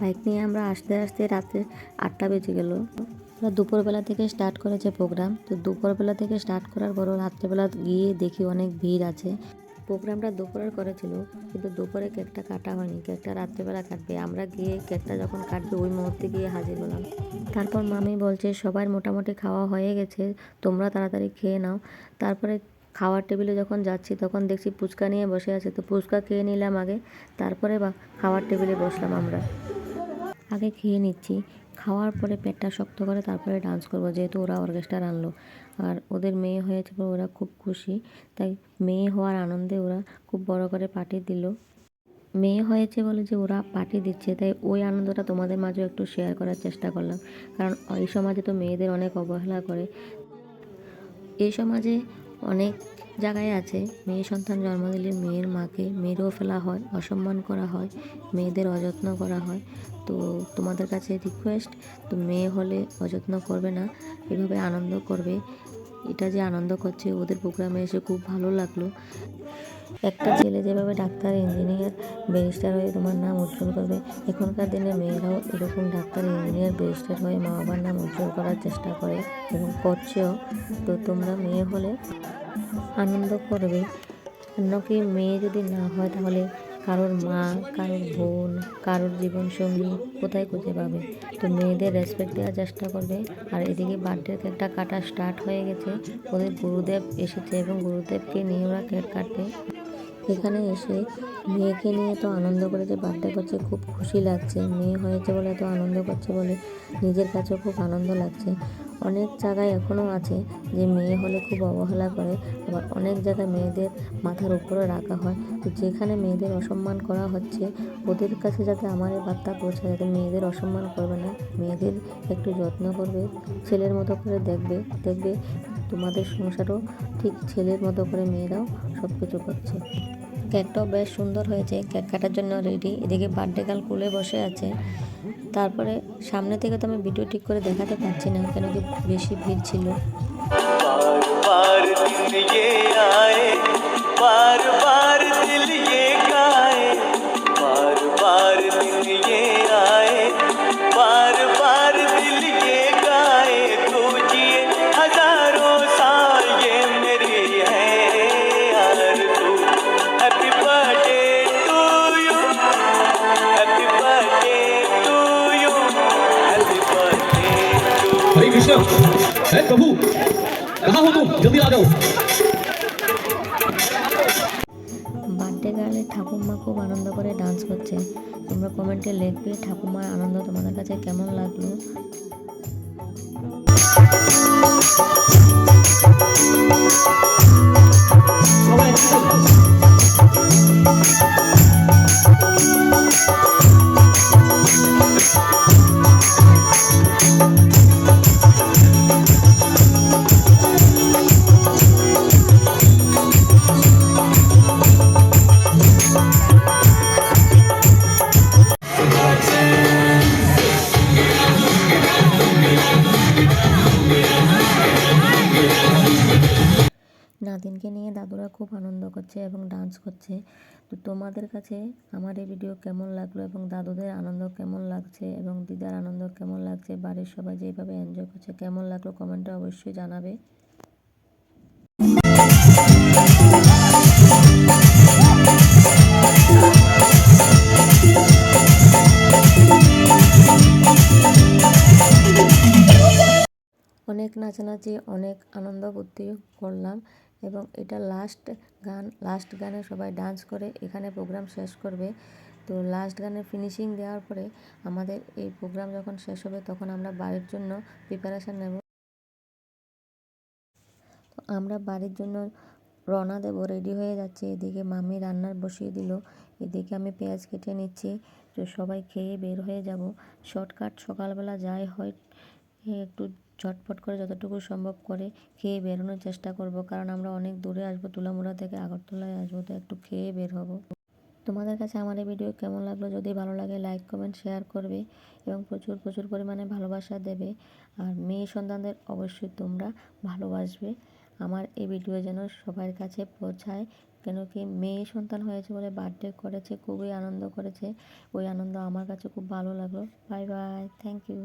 Bike নিয়ে আমরা আসতে আসতে রাতে আটটা বেজে গেল। আমরা দুপুরবেলা থেকে স্টার্ট করেছে প্রোগ্রাম তো দুপুরবেলা থেকে স্টার্ট করার পরও রাত্রেবেলা গিয়ে দেখি অনেক ভিড় আছে। প্রোগ্রামটা দুপুরের করেছিল, কিন্তু দুপুরে কেকটা কাটা হয়নি। কেকটা রাত্রেবেলা কাটবে। আমরা গিয়ে কেকটা যখন কাটবে, ওই মুহূর্তে গিয়ে হাজির হলাম। তারপর মামি বলছে, সবার মোটামুটি খাওয়া হয়ে গেছে। তোমরা তাড়াতাড়ি খেয়ে নাও। তারপরে খাওয়ার টেবিলে যখন যাচ্ছি, তখন দেখছি ফুচকা নিয়ে বসে আছে। তো ফুচকা খেয়ে নিলাম আগে। তারপরে বা, খাওয়ার টেবিলে বসলাম আমরা। আগে খেয়ে নিচ্ছি। খাওয়ার পরে পেটটা শক্ত করে তারপরে ডান্স করব, যেহেতু ওরা অর্কেস্ট্রার আনলো। আর ওদের মেয়ে হয়েছে ওরা খুব খুশি। তাই মেয়ে হওয়ার আনন্দে ওরা খুব বড় করে পার্টি দিল। মেয়ে হয়েছে বলে যে ওরা পার্টি দিচ্ছে, তাই ওই আনন্দটা তোমাদের মাঝেও একটু শেয়ার করার চেষ্টা করলাম। কারণ এই সমাজে তো মেয়েদের অনেক অবহেলা করে। এই সমাজে অনেক জায়গায় আছে। মেয়ে সন্তান জন্ম দিলে মেয়ের মাকে মেরেও ফেলা হয়, অসম্মান করা হয়, মেয়েদের অযত্ন করা হয়। তো তোমাদের কাছে রিকোয়েস্ট তো মেয়ে হলে অযত্ন করবে না, এভাবে আনন্দ করবে। এটা যে আনন্দ করছে, ওদের প্রোগ্রামে এসে খুব ভালো লাগল। একটা ছেলে যেভাবে ডাক্তার, ইঞ্জিনিয়ার, ব্যারিস্টার হয়ে তোমার নাম উজ্জ্বল করবে, এখনকার দিনে মেয়েরাও এরকম ডাক্তার, ইঞ্জিনিয়ার, ব্যারিস্টার হয়ে মা বাবার নাম উজ্জ্বল করার চেষ্টা করে এবং করছেও। তো তোমরা মেয়ে হলে আনন্দ করবে। অন্য কি মেয়ে যদি না হয় তাহলে কারোর মা, কারোর বোন, কারোর জীবনসঙ্গী কোথায় খুঁজে পাবে? তো মেয়েদের রেসপেক্ট দেওয়ার চেষ্টা করবে। আর এদিকে বার্থডে কেকটা কাটা স্টার্ট হয়ে গেছে। ওদের গুরুদেব এসেছে এবং গুরুদেবকে নিয়ে ওরা কেক কাটবে। এখানে এসে মেয়েকে নিয়ে তো আনন্দ করে যে বার্থডে করছে, খুব খুশি লাগছে। মেয়ে হয়েছে বলে এত আনন্দ করছে বলে নিজের কাছেও খুব আনন্দ লাগছে। অনেক জায়গায় এখনও আছে যে মেয়ে হলে খুব অবহেলা করে, আবার অনেক জায়গায় মেয়েদের মাথার উপরে রাখা হয়। তো যেখানে মেয়েদের অসম্মান করা হচ্ছে, ওদের কাছে যাতে আমার এই বার্তা পৌঁছায়, যাতে মেয়েদের অসম্মান করবে না, মেয়েদের একটু যত্ন করবে, ছেলের মতো করে দেখবে দেখবে তোমাদের সংসারও ঠিক ছেলের মতো করে মেয়েরাও সব কিছু করছে। কেকটাও বেশ সুন্দর হয়েছে। কেক কাটার জন্য রেডি এদিকে বার্থডে গার্ল কুলে বসে আছে। তারপরে সামনে থেকে তো আমি ভিডিও ঠিক করে দেখাতে পারছি না, কেন কি বেশি ভিড় ছিল। टू हरे कृष्ण हे प्रभु कहाँ हो तुम जल्दी आ जाओ বার্থডে গার্লে ঠাকুমা খুব আনন্দ করে ডান্স করছে তোমরা কমেন্টে লিখবে ঠাকুমার আনন্দ তোমাদের কাছে কেমন লাগলো নাতিনকে নিয়ে দাদুরা খুব আনন্দ করছে এবং ডান্স করছে। তো তোমাদের কাছে আমার এই ভিডিও কেমন লাগল এবং দাদুদের আনন্দ কেমন লাগছে এবং দিদার আনন্দ কেমন লাগছে? বাড়ির সবাই যেভাবে এনজয় করছে, কেমন লাগল কমেন্টে অবশ্যই জানাবে। অনেক নাচানাচি, অনেক আনন্দ করলাম। এবং এটা লাস্ট গান লাস্ট গানে সবাই ডান্স করে, এখানে প্রোগ্রাম শেষ করবে। তো লাস্ট গানের ফিনিশিং দেওয়ার পরে আমাদের এই প্রোগ্রাম যখন শেষ হবে, তখন আমরা বাড়ির জন্য প্রিপারেশান নেব। তো আমরা বাড়ির জন্য রওনা দেবো রেডি হয়ে যাচ্ছে। এদিকে মামি রান্নার বসিয়ে দিল। এদিকে আমি পেঁয়াজ কেটে নিচ্ছি। তো সবাই খেয়ে বের হয়ে যাব। শর্টকাট সকালবেলা যাই হয়, একটু ঝটপট করে যতটুকু সম্ভব করে খেয়ে বেরোনোর চেষ্টা করব, কারণ আমরা অনেক দূরে আসব, তুলামুড়া থেকে আগরতলায় আসব, তো একটু খেয়ে বের হব। তোমাদের কাছে আমার এই ভিডিও কেমন লাগল? যদি ভালো লাগে লাইক কমেন্ট শেয়ার করবে এবং প্রচুর প্রচুর পরিমাণে ভালোবাসা দেবে। আর মেয়ে সন্তানদের অবশ্যই তোমরা ভালোবাসবে। আমার এই ভিডিও যেন সবার কাছে পৌঁছায়, কেন কি মেয়ে সন্তান হয়েছে বলে বার্থডে করেছে, খুবই আনন্দ করেছে। ওই আনন্দ আমার কাছে খুব ভালো লাগল। Bye bye thank you